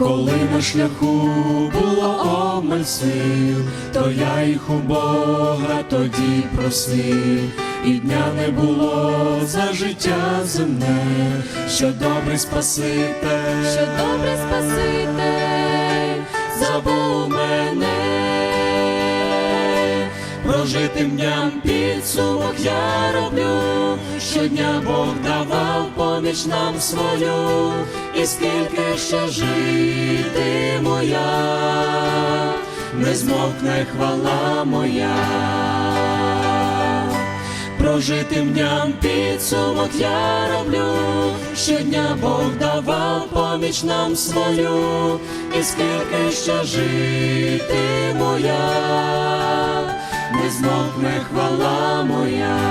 Коли на шляху було обмаль сил, то я їх у Бога тоді просив, і дня не було за життя земне, що добрий Спаситель, що добрий Спаситель забув мене, прожитим дням підсумок я роблю, щодня Бог давав поміч нам свою, і скільки ще житиму я, не змовкне хвала моя. Прожитим дням підсумок я роблю, щодня Бог давав поміч нам свою, і скільки ще житиму я, не змовкне хвала моя.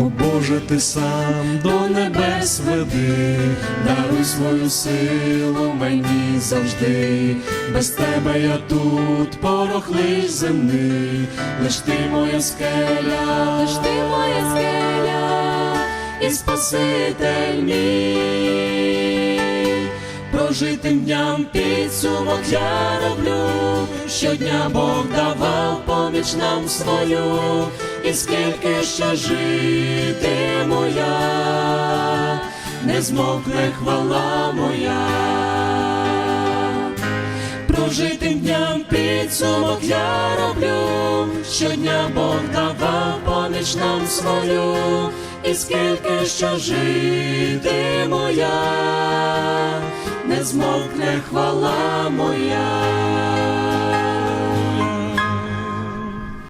О Боже, ти сам до небес веди, даруй свою силу мені завжди, без тебе я тут, порох земний, лиш ти моя скеля, Лиш ти моя скеля і Спаситель мій. Прожитим дням підсумок я роблю, щодня Бог давав поміч нам свою, і скільки ще житиму я, не змовкне хвала моя. Прожитим дням підсумок я роблю, щодня Бог давав поміч нам свою, і скільки ще житиму я, не змовкне хвала моя.